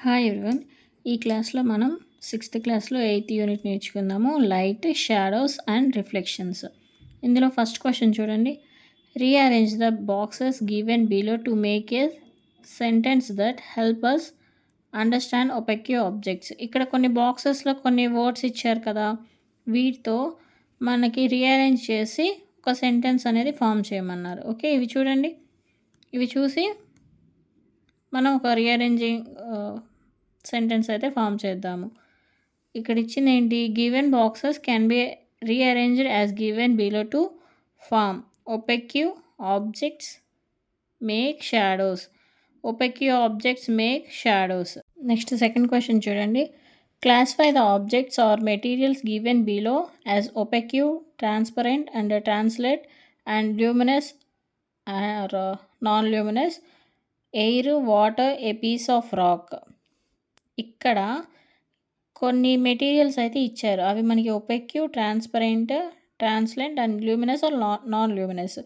Hi everyone ఈ క్లాస్లో మనం సిక్స్త్ క్లాస్లో ఎయిత్ యూనిట్ నేర్చుకుందాము. లైట్ షాడోస్ అండ్ రిఫ్లెక్షన్స్ ఇందులో ఫస్ట్ క్వశ్చన్ చూడండి. Rearrange the boxes given below to make a sentence that help us understand opaque objects ఇక్కడ కొన్ని బాక్సెస్లో కొన్ని వర్డ్స్ ఇచ్చారు కదా. వీటితో మనకి రీఅరేంజ్ చేసి ఒక సెంటెన్స్ అనేది ఫామ్ చేయమన్నారు. ఓకే ఇవి చూడండి. ఇవి చూసి మనం ఒక రీఅరేంజింగ్ సెంటెన్స్ అయితే ఫామ్ చేద్దాము. ఇక్కడ ఇచ్చింది ఏంటి given boxes can be rearranged as given below to form opaque objects make shadows opaque objects make shadows next second question చూడండి. Classify the objects or materials given below as opaque transparent and translate and luminous or non luminous air water a piece of rock ఇక్కడ కొన్ని materials అయితే ఇచ్చారు. అవి మనకి opaque transparent translucent and luminous or non luminous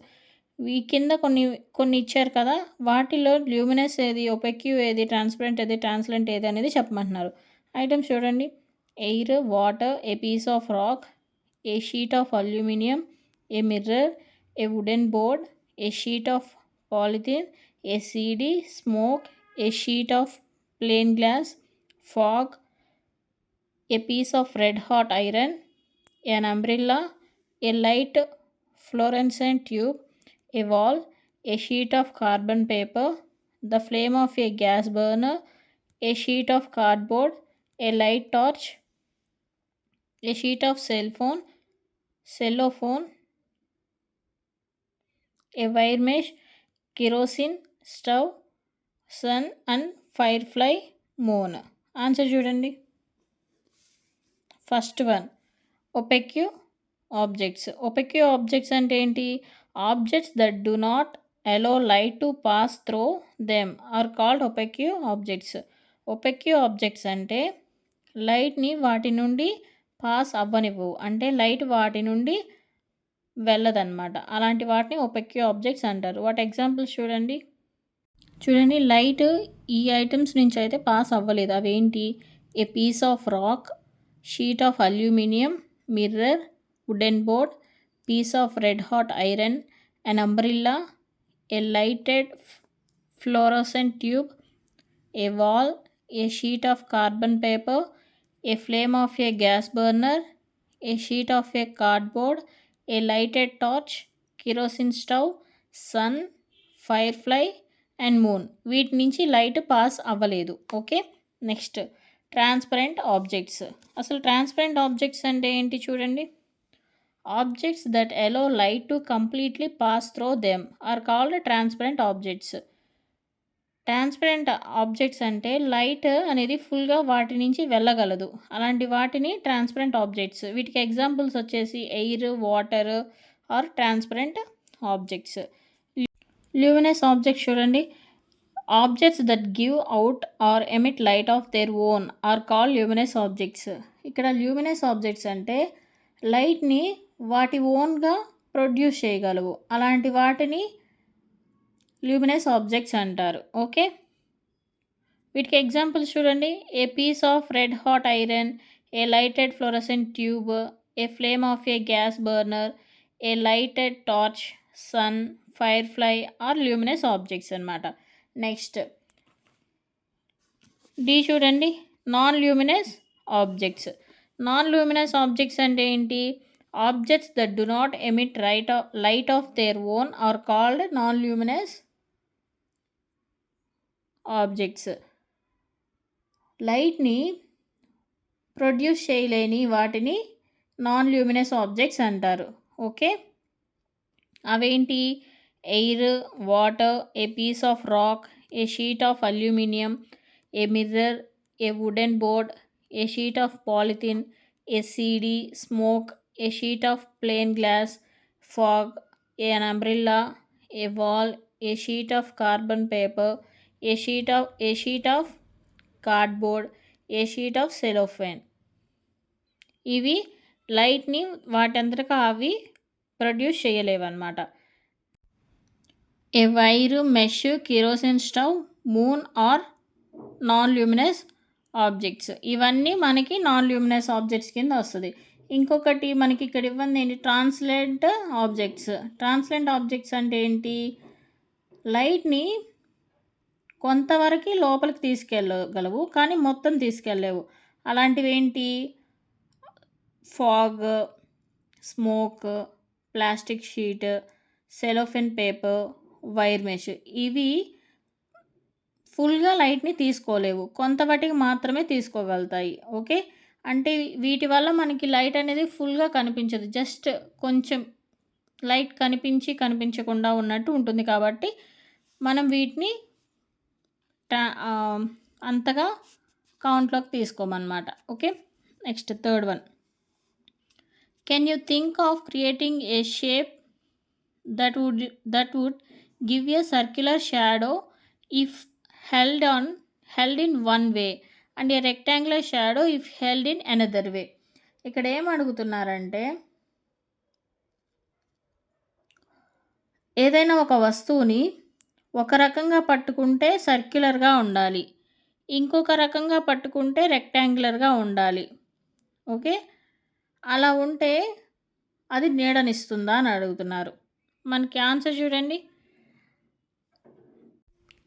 ఈ కింద కొన్ని కొన్ని ఇచ్చారు కదా వాటిలో ల్యూమినస్ ఏది ఒపెక్యూ ఏది ట్రాన్స్పరెంట్ ఏది ట్రాన్స్లెంట్ ఏది అనేది చెప్పమంటున్నారు. ఐటమ్స్ చూడండి. Air water a piece of rock a sheet of aluminium a mirror a wooden board a sheet of polythene a CD smoke a sheet of plain glass fog, a piece of red hot iron, an umbrella, a light fluorescent tube, a wall, a sheet of carbon paper, the flame of a gas burner, a sheet of cardboard, a light torch, a sheet of cell phone, cellophane, a wire mesh, kerosene stove, sun and firefly moon. Answer చూడండి. First one opaque objects. Opaque objects అంటే ఏంటి? Objects that do not allow light to pass through them are called opaque objects. Opaque objects అంటే లైట్ని వాటి నుండి pass అవ్వనివ్వు. అంటే light వాటి నుండి వెళ్ళదన్నమాట. అలాంటి వాటిని ఒపెక్యూ ఆబ్జెక్ట్స్ అంటారు. వాటి ఎగ్జాంపుల్స్ చూడండి. చూడండి లైట్ ఈ ఐటమ్స్ నుంచి అయితే పాస్ అవ్వలేదు. అవేంటి? A piece of rock sheet of aluminium mirror wooden board piece of red hot iron an umbrella a lighted fluorescent tube a wall a sheet of carbon paper a flame of a gas burner a sheet of a cardboard a lighted torch kerosene stove sun firefly and moon. వీటి నుంచి light pass అవ్వలేదు. Okay? Next. Transparent objects. అసలు transparent objects అంటే ఏంటి చూడండి. Objects that allow light to completely pass through them are called transparent objects. Transparent objects అంటే light అనేది ఫుల్గా వాటి నుంచి వెళ్ళగలదు. అలాంటి వాటిని ట్రాన్స్పరెంట్ ఆబ్జెక్ట్స్. వీటికి ఎగ్జాంపుల్స్ వచ్చేసి air water are transparent objects. Luminous objects చూడండి. Objects that give out or emit light of their own are call luminous objects ఇక్కడ ల్యూమినస్ ఆబ్జెక్ట్స్ అంటే లైట్ని వాటి ఓన్గా ప్రొడ్యూస్ చేయగలవు. అలాంటి వాటిని ల్యూమినస్ ఆబ్జెక్ట్స్ అంటారు. ఓకే వీటికి ఎగ్జాంపుల్స్ చూడండి. A piece of red hot iron a lighted fluorescent tube a flame of a gas burner a lighted torch sun firefly are luminous objects అనమాట నెక్స్ట్ డి చూడండి. Non luminous objects non luminous objects అంటే ఏంటి? Objects that do not emit right light of their own are called non luminous objects లైట్ని produce చేయలేని వాటిని non luminous objects అంటారు. Okay అవేంటి? Air water a piece of rock a sheet of aluminium a mirror a wooden board a sheet of polythene a CD smoke a sheet of plane glass fog a an umbrella a wall a sheet of carbon paper a sheet of a sheet of cardboard a sheet of cellophane. ఇవి లైట్ని వాటంతటా అవి produce చేయలేవన్నమాట. A wire mesh kerosene stove moon are non luminous objects ఇవన్నీ మనకి non luminous objects కింద వస్తుంది. ఇంకొకటి మనకి ఇక్కడ ఇవ్వండి ఏంటి? ట్రాన్స్లెంట్ ఆబ్జెక్ట్స్ ట్రాన్స్లెంట్ ఆబ్జెక్ట్స్ అంటే ఏంటి? లైట్ని కొంతవరకు లోపలికి తీసుకెళ్ళగలవు కానీ మొత్తం తీసుకెళ్ళలేవు. అలాంటివి ఏంటి? Fog smoke plastic sheet cellophane paper wire mesh. ఇవి ఫుల్గా లైట్ని తీసుకోలేవు. కొంత వాటికి మాత్రమే తీసుకోగలుగుతాయి. ఓకే? అంటే వీటి వల్ల మనకి లైట్ అనేది ఫుల్గా కనిపించదు. జస్ట్ కొంచెం లైట్ కనిపించి కనిపించకుండా ఉన్నట్టు ఉంటుంది కాబట్టి మనం వీటిని అంతగా కౌంట్లోకి తీసుకోమన్నమాట. Okay? Next third one. Can you think of creating a shape that would that would give a circular shadow if held on held in one way and a rectangular shadow if held in another way ఇక్కడ ఏం అడుగుతున్నారంటే ఏదైనా ఒక వస్తువుని ఒక రకంగా పట్టుకుంటే సర్క్యులర్గా ఉండాలి. ఇంకొక రకంగా పట్టుకుంటే రెక్టాంగులర్గా ఉండాలి. ఓకే? అలా ఉంటే అది నీడనిస్తుందా అని అడుగుతున్నారు. మనకి ఆన్సర్ చూడండి.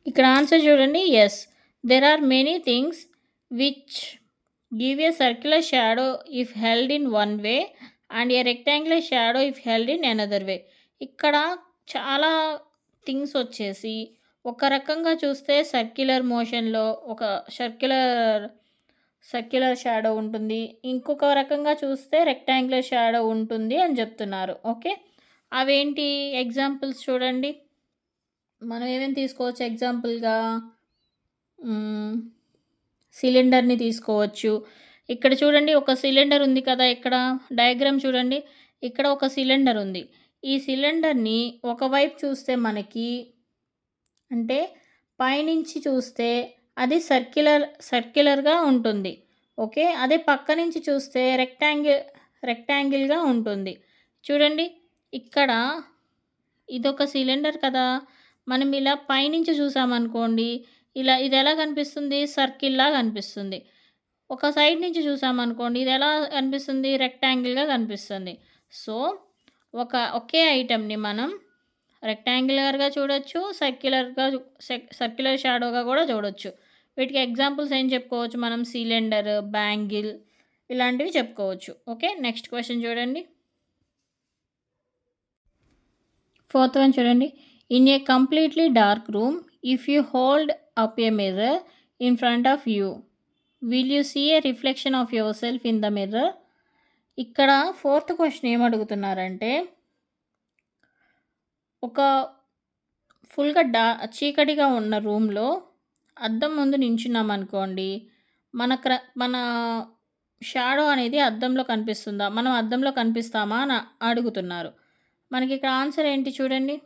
ఇక్కడ ఆన్సర్ చూడండి. Yes there are many things which give a circular shadow if held in one way and a rectangular shadow if held in another way ఇక్కడ చాలా థింగ్స్ వచ్చేసి ఒక రకంగా చూస్తే సర్క్యులర్ మోషన్లో ఒక సర్క్యులర్ సర్క్యులర్ షాడో ఉంటుంది. ఇంకొక రకంగా చూస్తే రెక్టాంగులర్ షాడో ఉంటుంది అని చెప్తున్నారు. ఓకే? అవేంటి ఎగ్జాంపుల్స్ చూడండి. మనం ఏమేమి తీసుకోవచ్చు ఎగ్జాంపుల్గా? సిలిండర్ని తీసుకోవచ్చు. ఇక్కడ చూడండి ఒక సిలిండర్ ఉంది కదా ఇక్కడ. డయాగ్రామ్ చూడండి. ఇక్కడ ఒక సిలిండర్ ఉంది. ఈ సిలిండర్ని ఒకవైపు చూస్తే మనకి అంటే పైనుంచి చూస్తే అది సర్క్యులర్ సర్క్యులర్గా ఉంటుంది. ఓకే? అదే పక్క నుంచి చూస్తే రెక్టాంగిల్ రెక్టాంగిల్గా ఉంటుంది. చూడండి ఇక్కడ ఇదొక సిలిండర్ కదా? మనం ఇలా పైనుంచి చూసామనుకోండి ఇలా ఇది ఎలా కనిపిస్తుంది? సర్కిల్లా కనిపిస్తుంది. ఒక సైడ్ నుంచి చూసామనుకోండి ఇది ఎలా కనిపిస్తుంది? రెక్టాంగిల్గా కనిపిస్తుంది. సో ఒక ఒకే ఐటెంని మనం రెక్టాంగులర్గా చూడొచ్చు సర్క్యులర్గా సర్క్యులర్ షాడోగా కూడా చూడొచ్చు. వీటికి ఎగ్జాంపుల్స్ ఏం చెప్పుకోవచ్చు? మనం సిలిండర్ బ్యాంగిల్ ఇలాంటివి చెప్పుకోవచ్చు. ఓకే? నెక్స్ట్ క్వశ్చన్ చూడండి. ఫోర్త్ వన్ చూడండి. In a completely dark room if you hold up a mirror in front of you will you see a reflection of yourself in the mirror? ఇక్కడ fourth question ఏం అడుగుతున్నారంటే ఒక ఫుల్గా డా చీకటిగా ఉన్న రూమ్లో అద్దం ముందు నించున్నాం అనుకోండి మన క్ర మన షాడో అనేది అద్దంలో కనిపిస్తుందా? మనం అద్దంలో కనిపిస్తామా అని అడుగుతున్నారు. మనకి ఇక్కడ ఆన్సర్ ఏంటి చూడండి.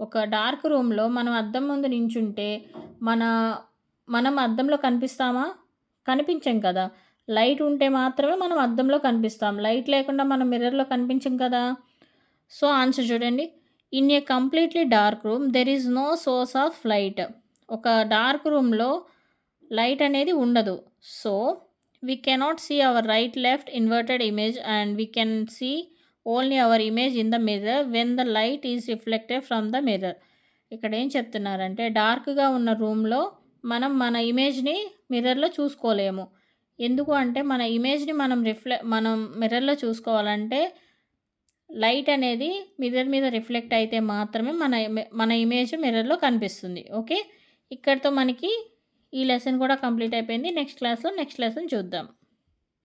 ఒక డార్క్ రూమ్లో మనం అద్దం ముందు నించుంటే మన మనం అద్దంలో కనిపిస్తామా? కనిపించం కదా. లైట్ ఉంటే మాత్రమే మనం అద్దంలో కనిపిస్తాం. లైట్ లేకుండా మనం మిర్రర్లో కనిపించం కదా. సో ఆన్సర్ చూడండి. In a completely dark room there is no source of light. ఒక డార్క్ రూమ్లో లైట్ అనేది ఉండదు. So we cannot see our right left inverted image and we can see only our image in the mirror when the light is reflected from the mirror. ఇక్కడ ఏం చెప్తున్నారంటే డార్క్గా ఉన్న రూమ్లో మనం మన ఇమేజ్ని మిర్రర్లో చూసుకోలేము. ఎందుకు అంటే మన ఇమేజ్ని మనం రిఫ్లె మనం మిర్రర్లో చూసుకోవాలంటే లైట్ అనేది మిర్రర్ మీద రిఫ్లెక్ట్ అయితే మాత్రమే మన మన ఇమేజ్ మిర్రర్లో కనిపిస్తుంది. ఓకే? ఇక్కడితో మనకి ఈ లెసన్ కూడా కంప్లీట్ అయిపోయింది. నెక్స్ట్ క్లాస్లో నెక్స్ట్ లెసన్ చూద్దాం.